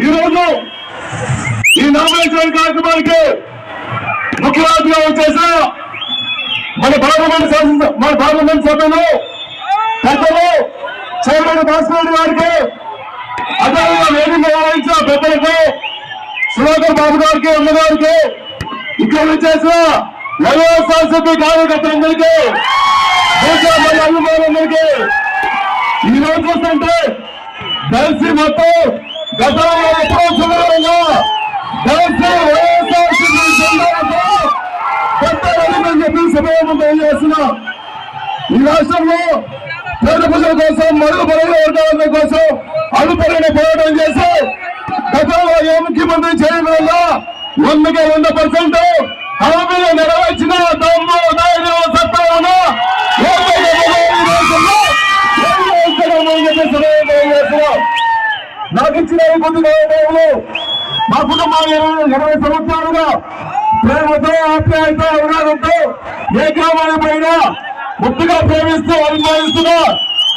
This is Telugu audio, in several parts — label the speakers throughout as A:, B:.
A: ఈరోజు ఈ నామినేషన్ కార్యక్రమానికి ముఖ్య అతిథిగా వచ్చేసిన మన పార్లమెంట్ శాసన మన పార్లమెంట్ సభ్యులు పెద్దలు చైర్మన్ భాస్కర్ గారికి అదేవిధంగా వేదిక నిర్వహించిన పెద్దలకు సుధాకర్ బాబు గారికి అమ్మగారికి ఇక్కడ వచ్చేసిన వైఎస్ఆర్సీపీ కార్యకర్తలందరికీ దేశ మన అభిమానులందరికీ ఈ రోజు చూస్తుంటే కలిసి మొత్తం గతంలో ఎప్పుడో చూడగా దర్శి వైఎస్ఆర్సీపీ పెద్ద చెప్పి సమయం తెలియజేస్తున్నా ఈ రాష్ట్రంలో పేద ప్రజల కోసం మరుగు బలైన వర్గాల కోసం అడుపడిన పోరాటం చేసి గతంలో ఏ ముఖ్యమంత్రి చేయడం వల్ల వందకి వంద పర్సెంట్ హామీలు నెరవేర్చిన దమ్ము ధైర్యం సత్తాలను నాకు ఇచ్చిన ఈ కొద్ది గౌరవములు మా కుటుంబాలు ఇరవై సంవత్సరాలుగా ప్రేమతో ఆప్యాయత అభిమానంతో ఏ గ్రామాల పైన ముద్దుగా ప్రేమిస్తూ అభిమానిస్తున్నా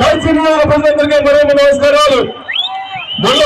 A: దయచేసి ప్రజలందరికీ మరో నమస్కారాలు. మొన్న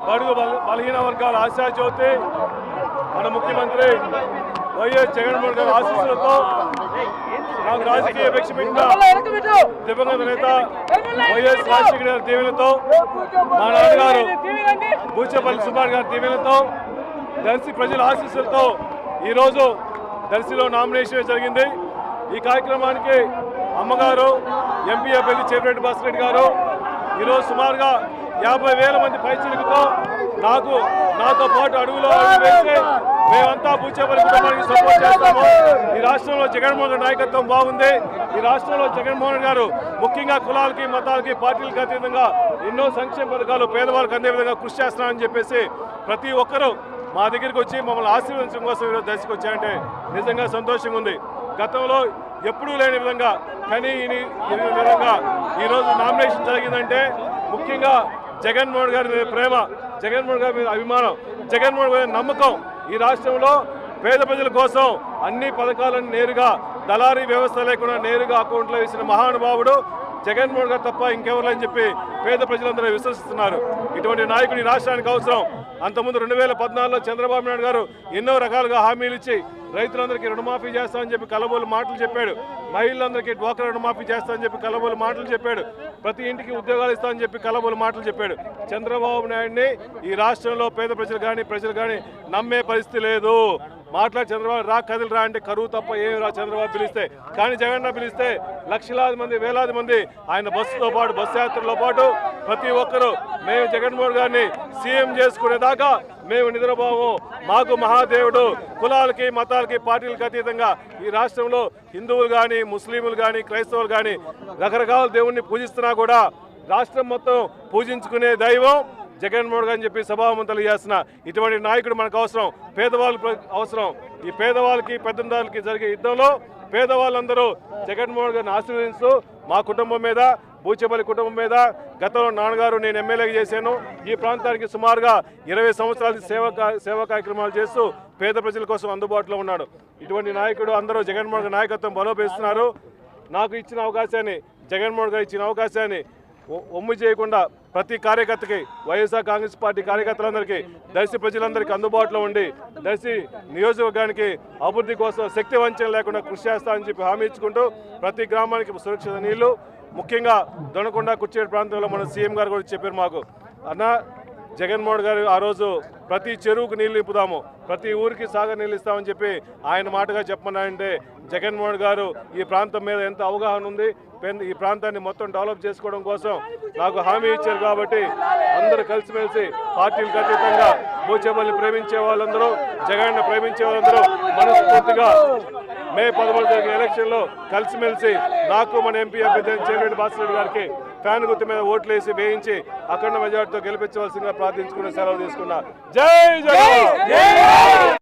B: బడుగు బలహీన వర్గాల ఆశాజ్యోతి మన ముఖ్యమంత్రి వైఎస్ జగన్మోహన్ గారి ఆశీస్సులతో నాకు రాజకీయ అపేక్ష పెట్టిన దివంగత నేత వైఎస్ రాజశేఖర గారి దీవెనతో మా నాన్నగారు బూచేపల్లి సుబ్బారెడ్డి గారి దీవెనతో దర్శి ప్రజల ఆశీస్సులతో ఈరోజు దర్శిలో నామినేషన్ జరిగింది. ఈ కార్యక్రమానికి అమ్మగారు ఎంపీ అభ్యర్థి చేపిరెడ్డి భాస్కరెడ్డి గారు ఈరోజు సుమారుగా యాభై వేల మంది పైచిలుకుతో నాకు నాతో పాటు అడుగులో వేస్తే మేమంతా బూచేపల్లి కుటుంబానికి సపోర్ట్ చేస్తాము. ఈ రాష్ట్రంలో జగన్మోహన్ నాయకత్వం బాగుంది. ఈ రాష్ట్రంలో జగన్మోహన్ గారు ముఖ్యంగా కులాలకి మతాలకి పార్టీలకు అతీతంగా ఎన్నో సంక్షేమ పథకాలు పేదవాళ్ళకి అందే విధంగా కృషి చేస్తున్నారని చెప్పేసి ప్రతి ఒక్కరూ మా దగ్గరికి వచ్చి మమ్మల్ని ఆశీర్వదించడం కోసం ఈరోజు దర్శకు వచ్చారంటే నిజంగా సంతోషంగా ఉంది. గతంలో ఎప్పుడూ లేని విధంగా కానీ ఈ విధంగా ఈరోజు నామినేషన్ జరిగిందంటే ముఖ్యంగా జగన్మోహన్ గారి మీద ప్రేమ జగన్మోహన్ గారి మీద అభిమానం జగన్మోహన్ గారి నమ్మకం ఈ రాష్ట్రంలో పేద ప్రజల కోసం అన్ని పథకాలను నేరుగా దళారీ వ్యవస్థ లేకుండా నేరుగా అకౌంట్లో వేసిన మహానుభావుడు జగన్మోహన్ గారు తప్ప ఇంకెవరులని చెప్పి పేద ప్రజలందరూ విశ్వసిస్తున్నారు. ఇటువంటి నాయకుడు రాష్ట్రానికి అవసరం. అంతకుముందు రెండు వేల పద్నాలుగులో చంద్రబాబు నాయుడు గారు ఎన్నో రకాలుగా హామీలు ఇచ్చి రైతులందరికీ రుణమాఫీ చేస్తామని చెప్పి కలబోలు మాటలు చెప్పాడు. మహిళలందరికీ డ్వాక్రా రుణమాఫీ చేస్తామని చెప్పి కలబోలు మాటలు చెప్పాడు. ప్రతి ఇంటికి ఉద్యోగాలు ఇస్తామని చెప్పి కలబోలు మాటలు చెప్పాడు. చంద్రబాబు నాయుడిని ఈ రాష్ట్రంలో పేద ప్రజలు కానీ ప్రజలు కానీ నమ్మే పరిస్థితి లేదు. మాట్లాడి చంద్రబాబు రా కదిలి రా అంటే కరువు తప్ప ఏమి రా చంద్రబాబు పిలిస్తే. కానీ జగన్ పిలిస్తే లక్షలాది మంది వేలాది మంది ఆయన బస్సుతో పాటు బస్సు యాత్రలో పాటు ప్రతి ఒక్కరూ మేము జగన్మోహన్ గారిని సీఎం చేసుకునేదాకా మేము నిద్రపోము. మాకు మహాదేవుడు కులాలకి మతాలకి పార్టీలకు అతీతంగా ఈ రాష్ట్రంలో హిందువులు కానీ ముస్లింలు కానీ క్రైస్తవులు కానీ రకరకాల దేవుణ్ణి పూజిస్తున్నా కూడా రాష్ట్రం మొత్తం పూజించుకునే దైవం. జగన్మోహన్ గారు అని చెప్పి సభామంతలు చేస్తున్న ఇటువంటి నాయకుడు మనకు అవసరం. పేదవాళ్ళకి అవసరం. ఈ పేదవాళ్ళకి పెద్దందాలకి జరిగే యుద్ధంలో పేదవాళ్ళందరూ జగన్మోహన్ గారిని ఆశీర్వదిస్తూ మా కుటుంబం మీద బూచేపల్లి కుటుంబం మీద గతంలో నాన్నగారు నేను ఎమ్మెల్యేగా చేశాను. ఈ ప్రాంతానికి సుమారుగా ఇరవై సంవత్సరాల నుంచి సేవ సేవా కార్యక్రమాలు చేస్తూ పేద ప్రజల కోసం అందుబాటులో ఉన్నాడు. ఇటువంటి నాయకుడు అందరూ జగన్మోహన్ నాయకత్వం బలోపేస్తున్నారు. నాకు ఇచ్చిన అవకాశాన్ని జగన్మోహన్ గారు ఇచ్చిన అవకాశాన్ని ఒమ్ము చేయకుండా ప్రతి కార్యకర్తకి వైఎస్ఆర్ కాంగ్రెస్ పార్టీ కార్యకర్తలందరికీ దర్శి ప్రజలందరికీ అందుబాటులో ఉండి దర్శి నియోజకవర్గానికి అభివృద్ధి కోసం శక్తి వంచన లేకుండా కృషి చేస్తామని చెప్పి హామీ ఇచ్చుకుంటూ ప్రతి గ్రామానికి సురక్షిత నీళ్ళు ముఖ్యంగా దొనకొండ కుచ్చేడు ప్రాంతంలో మన సీఎం గారు కూడా చెప్పారు మాకు. అన్న జగన్మోహన్ గారు ఆ రోజు ప్రతి చెరువుకు నీళ్ళు నింపుదాము ప్రతి ఊరికి సాగర్ నీళ్ళు ఇస్తామని చెప్పి ఆయన మాటగా చెప్పమన్నారంటే జగన్మోహన్ గారు ఈ ప్రాంతం మీద ఎంత అవగాహన ఉంది పెన్- ఈ ప్రాంతాన్ని మొత్తం డెవలప్ చేసుకోవడం కోసం నాకు హామీ ఇచ్చారు కాబట్టి అందరూ కలిసిమెలిసి పార్టీలకు అతీతంగా బూచేపల్లి ప్రేమించే వాళ్ళందరూ జగన్ ప్రేమించే వాళ్ళందరూ మనస్ఫూర్తిగా మే పదమూడు జరిగే ఎలక్షన్లో కలిసిమెలిసి నాకు మన ఎంపీ అభ్యర్థి చెవిరెడ్డి భాస్కర్ గారికి ఫ్యాన్ గుర్తు మీద ఓట్లు వేసి వేయించి అఖండ మెజార్టీతో గెలిపించవలసిందిగా ప్రార్థించుకుని సెలవు తీసుకున్నా. జై జగన్